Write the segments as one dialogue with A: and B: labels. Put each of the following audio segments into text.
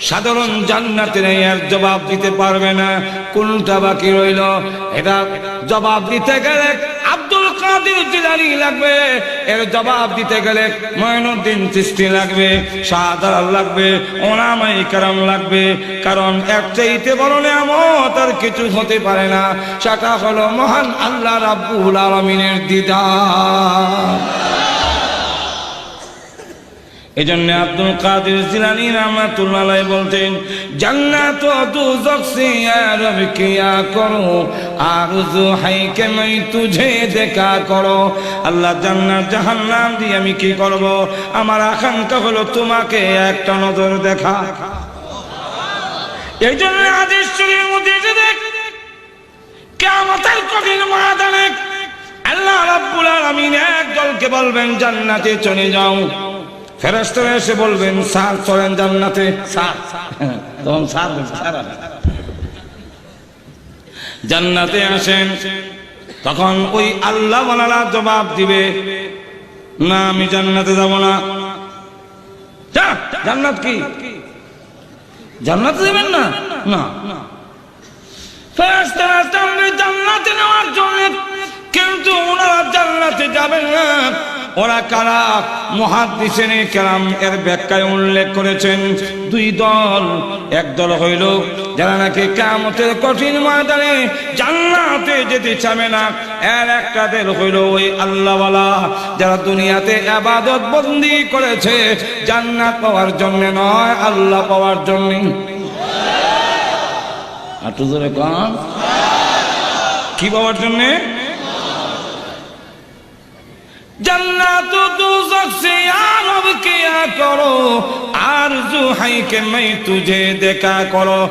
A: সাধারণ জান্নাতের এর জবাব দিতে পারবে না। কোনটা বাকি রইল? এটা জবাব দিতে গেলে আব্দুল কাদের জিলানি লাগবে। এর জবাব দিতে গেলে ময়নুদ্দিন চিস্তি লাগবে শাহদার লাগবে ওনামাই কারাম লাগবে। কারণ এর চাইতে বড় নিয়ামত আর কিছু হতে পারে না। সেটা হলো মহান আল্লাহ রাব্বুল আলমিনের দিদার। এই জন্য আব্দুল কাদের জিলানি রহমাতুল্লাহ বলতেন জান্নাত দুজক সে রব কিয়া করো? আরজু হাই কে মই তুঝে দেখা করো? আল্লাহ জান্নাত জাহান্নাম দিয়ে আমি কি করব? আমার আকাঙ্ক্ষা হলো তোমাকে একটা নজর দেখা। এই জন্য আদেশ শরীর মধ্যে এসে দেখ কেমতের কঠিন ময়দানে আল্লাহ রাব্বুল আলামিন এক দলকে বলবেন জান্নাতে চলে যাও। ফেরেশতারা এসে বলবেন, স্যার, চলেন জান্নাতে। স্যার তখন স্যার স্যার। জান্নাতে আসেন। তখন ওই আল্লাহ ওয়ালারা জবাব দিবে, না, আমি জান্নাতে যাব না। জান্নাত কি? জান্নাতে যাবেন না? না। জান্নাতে নেওয়ার জন্য কিন্তু ওনারা জান্নাতে যাবেন না। ওরা কারা? মহাদিসেন কেরাম এর ব্যাখ্যায় উল্লেখ করেছেন, দুই দল। এক দল হইল যারা নাকি কামতের কঠিন ময়দানে জান্নাতে যেতে চাবে না এর একটা দল হইল ওই আল্লাহওয়ালা যারা দুনিয়াতে আবাদত বন্দি করেছে, জান্নাত পাওয়ার জন্য নয়, আল্লাহ পাওয়ার জন্য। জোরে কন। কি পাওয়ার জন্য? মাই দেখা করো।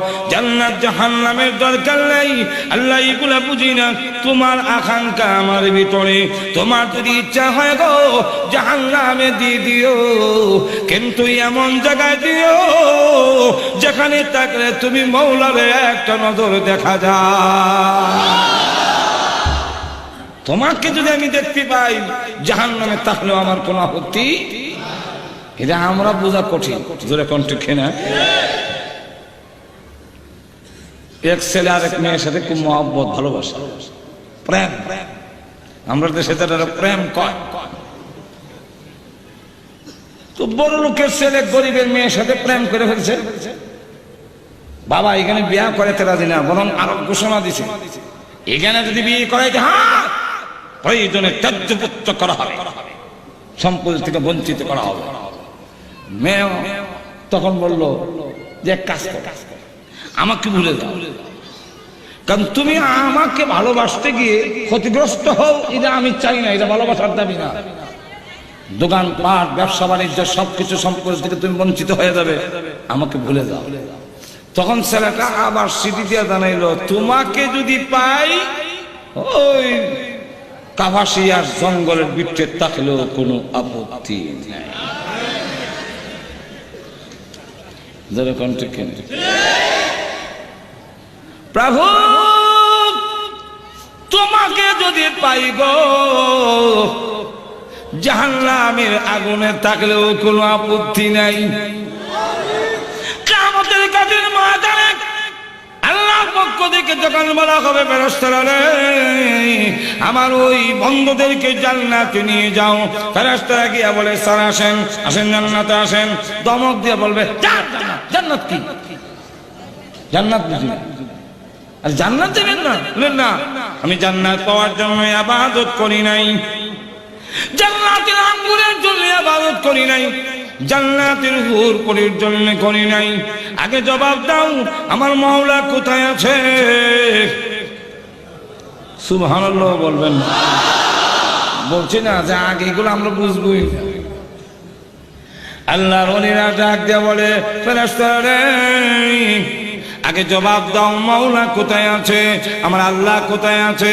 A: বুঝি না। তোমার আকাঙ্ক্ষা আমার ভিতরে। তোমার যদি ইচ্ছা হয় গো, জাহান্নামে দি দিও। কিন্তু এমন জায়গায় দিও, যেখানে তাকলে তুমি মৌলারে একটা নজর দেখা যায়। তোমাকে যদি আমি দেখতে পাই জাহান নামে তাহলেও আমার কোনো আপত্তি এটা আমরা বোঝা কঠিন। জোরে ঠিক না এক ছেলে আর এক মেয়ের সাথে খুব মহব্বত, ভালোবাসা। প্রেম। আমরা দেশে তারা প্রেম কয়। তো বড় লোকের ছেলে গরিবের মেয়ের সাথে প্রেম করে ফেলছে। বাবা, এখানে বিয়া করাতে রাজি না, বরং আরও ঘোষণা দিছে। এখানে যদি বিয়ে করাইতে হ্যাঁ প্রয়োজনে ত্যায্যপুত্র করা হবে। সম্পত্তি থেকে বঞ্চিত করা হবে। মেয়ে তখন বলল, যে কাজ আমাকে ভুলে যাও। কারণ তুমি আমাকে ভালোবাসতে গিয়ে ক্ষতিগ্রস্ত হও, এটা আমি চাই না, এটা ভালোবাসার দাবি না। দোকান পাট ব্যবসা, বাণিজ্য, সবকিছু সম্পর্ক থেকে তুমি বঞ্চিত হয়ে যাবে। আমাকে ভুলে যাও। তখন ছেলেটা আবার সিটি দিয়ে জানাইলো তোমাকে যদি পাই, ওই কাভাসিয়ার জঙ্গলের বিটে থাকলেও কোনো আপত্তি নেই। প্রভু, তোমাকে যদি পাইব জাহান্নামের আগুনে থাকলেও কোনো আপত্তি নাই। পক্ষ থেকে যখন বলা হবে ফেরস্তারা আমার ওই বন্ধুদেরকে জান্নাতে নিয়ে যাও। ফেরস্তারা গিয়া বলে স্যার আসেন আসেন জান্নাতে আসেন। দমক দিয়ে বলবে জান্নাত, জান্নাত কি? জান্নাত বুঝি। আর জান্নাত দেবেন না? না আমি জান্নাত পাওয়ার জন্য আবাদত করি নাই। জান্নাতের আঙ্গুরের জন্য আবাদত করি নাই, জান্নাতের হুর পরির জন্য করি নাই। আগে জবাব দাও, আমার মহলা কোথায় আছে? সুবহানাল্লাহ বলবেন। বলছি না, যে আগে এগুলো আমরা বুঝবই। আল্লাহর অলিরা ডাক দিয়ে বলে আগে জবাব দাও, মাওলা কোথায় আছে? আমার আল্লাহ কোথায় আছে?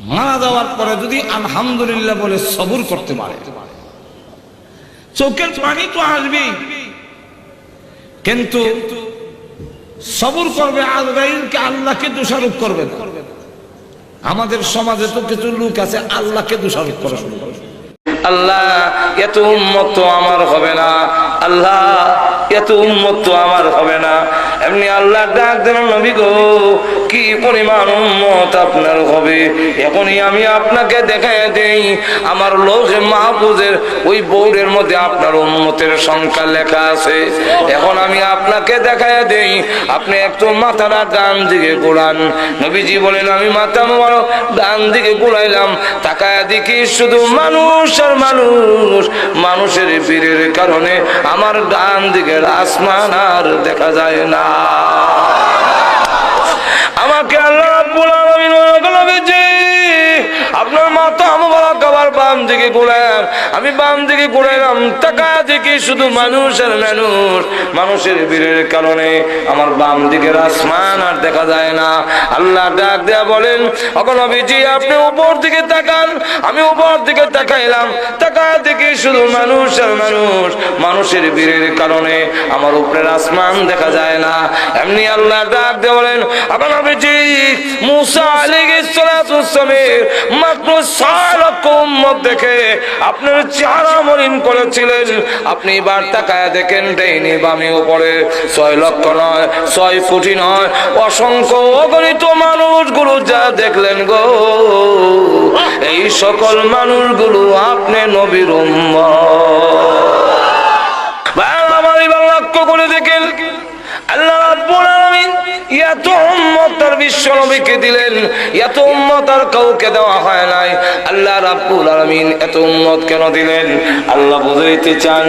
A: মারা যাওয়ার পরে যদি আলহামদুলিল্লাহ বলে সবুর করতে পারে। চোখের পানি তো আসবেই। কিন্তু সবুর করবে আজরাইলকে আল্লাহকে দোষারোপ করবে না। আমাদের সমাজে তো কিছু লোক আছে, আল্লাহকে দোষারোপ করা শুরু করে।
B: আল্লাহ, এত উন্মত আমার হবে না। আল্লাহ, এত উন্মত আমার হবে না। এমনি আল্লাহ ডাক দেন নবী গো, কি পরিমাণ উন্মত আপনার হবে? এখনই আমি আপনাকে দেখাই দেই, আমার লোহে মাহফুজের ওই বোর্ডের মধ্যে আপনার উন্মতের সংখ্যা লেখা আছে। এখন আমি আপনাকে দেখাই দেই, আপনি একটু মাথাটা ডান দিকে ঘোরান। নবীজি বলেন, আমি মাথা মোবারক ডান দিকে ঘুরাইলাম, তাকায় দেখি শুধু মানুষ আর মানুষ। মানুষের বীরের কারণে আমার ডান দিকের আসমান আর দেখা যায় না। আমাকে আল্লাহ আপনার মাথা মোবারক আবার বাম দিকে ঘুরান আমি বাম দিকে ঘুরাইলাম টাকা দেখি শুধু মানুষ আর মানুষ। মানুষের বীরের কারণে আমার বাম দিকের আসমান আর দেখা যায় না। আল্লাহ ডাক দেয়া বলেন অভিজি আপনি উপর দিকে তাকান। আমি উপর দিকে তাকাইলাম টাকা দেখি শুধু মানুষ আর মানুষ। মানুষের বীরের কারণে আমার উপরের আসমান দেখা যায় না। এমনি আল্লাহ ডাক দিয়ে বলেন অভিজি মুসা সালাতু ওয়াসসালামের মাত্র লক্ষ উম্মত দেখে আপনার চেহারা মলিন করেছিলেন। আপনি এবার তাকায় দেখেন দেয়নি বামি উপরে। ছয় লক্ষ নয়, ছয় কোটি নয়। অসংখ্য অগণিত মানুষগুলো যা দেখলেন গো। এই সকল মানুষগুলো আপনি নবীর উম্মত। আমার এবার লক্ষ্য করে দেখেন। এত উম্মত তার বিশ্ব নবীকে দিলেন, এত উম্মত আর কাউকে দেওয়া হয় নাই। আল্লাহ রাব্বুল আলামিন এত উম্মত কেন দিলেন? আল্লাহ বুঝাইতে চান।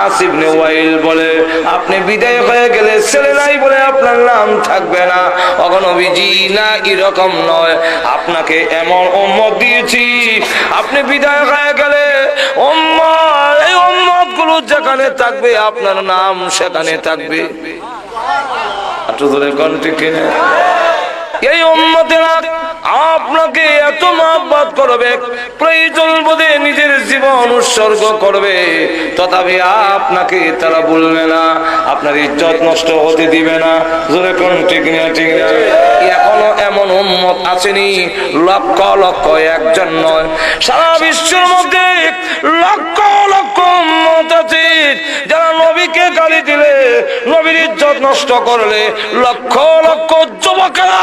B: আস ইবনে ওয়াইল বলে, আপনি বিদায় হয়ে গেলে ছেলে নাই বলে আপনার নাম থাকবে না। অগনবীজি না এরকম নয়। আপনাকে এমন উম্মত দিয়েছি, আপনি বিদায় হয়ে গেলে উম্মত, এই উম্মতগুলো যেখানে থাকবে, আপনার নাম সেখানে থাকবে। একটু ধরে কণ্ঠে কিনে এই উম্মতেরা আপনাকে এত মহব্বত করবে, প্রয়োজন বোধে নিজের জীবন উৎসর্গ করবে। তথাপি আপনাকে তারা বলবে না, আপনার ইজ্জত নষ্ট হতে দিবে না। জোরে কোন ঠিক না ঠিক? না এখনও এমন উম্মত আসেনি লক্ষ লক্ষ একজন নয়। সারা বিশ্বের মধ্যে লক্ষ লক্ষ উম্মত আছে, যারা নবীকে গালি দিলে, নবীর ইজ্জত নষ্ট করলে, লক্ষ লক্ষ যুবকেরা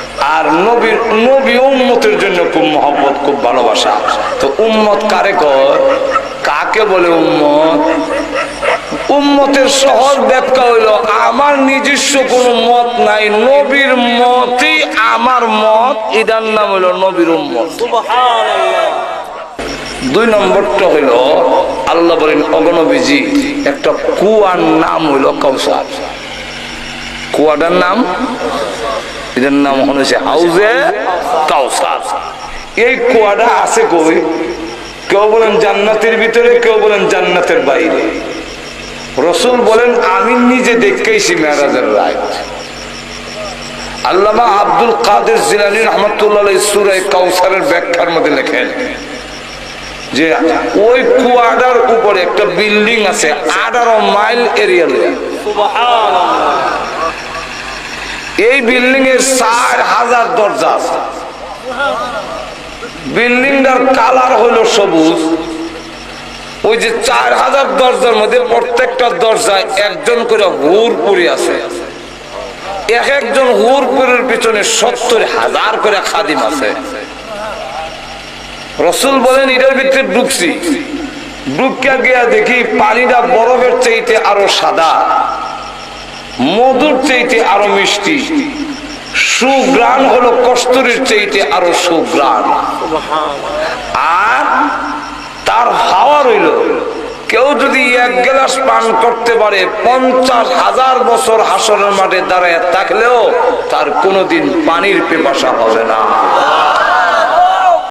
B: আর নবীর, নবী উম্মতের জন্য খুব মহব্বত, খুব ভালোবাসা। তো উম্মত কারে কর কাকে বলে উম্মত? উম্মতের সহজ ব্যাখ্যা হইল, আমার নিজস্ব কোন মত নাই, নবীর মতই আমার মত এটার নাম হইল নবীর উম্মত। দুই নম্বরটা হইল, আল্লাহ বলেন অগণবীজি একটা কুয়ার নাম হইল কৌসার কুয়াটার নাম? এটার নাম হয়েছে হাউজে কাউসার। এই কুয়াটা আছে কই? কেউ বলেন জান্নাতের ভিতরে, কেউ বলেন জান্নাতের বাইরে। রসুল বলেন, আমি নিজে দেখেছি মেয়ারাজের রায়। আল্লামা আব্দুল কাদের জিলানি রহমতুল্লাহ সুরাই কাউসারের ব্যাখ্যার মধ্যে লেখেন যে, ওই কুয়াডার উপরে একটা বিল্ডিং আছে, আঠারো মাইল এরিয়া এই বিল্ডিং এর চার হাজার দরজা আছে। বিল্ডিংটার কালার হলো সবুজ। ওই যে চার হাজার দরজার মধ্যে প্রত্যেকটা দরজায় একজন করে হুর পুরি আছে। এক একজন হুর পুরের পিছনে সত্তর হাজার করে খাদিম আছে। রসুল বলেন, এটার ভিতরে ঢুকছি। ঢুকিয়া গিয়া দেখি পানিটা বরফের চাইতে আরও সাদা। মধুর চাইতে আরও মিষ্টি। সুগ্রাণ হলো কস্তুরীর চাইতে আরও সুগ্রাণ। আর তার হাওয়া রইল, কেউ যদি এক গ্লাস পান করতে পারে, পঞ্চাশ হাজার বছর হাসরের মাঠে দাঁড়ায় থাকলেও তার কোনোদিন পানির পেপাসা হবে না।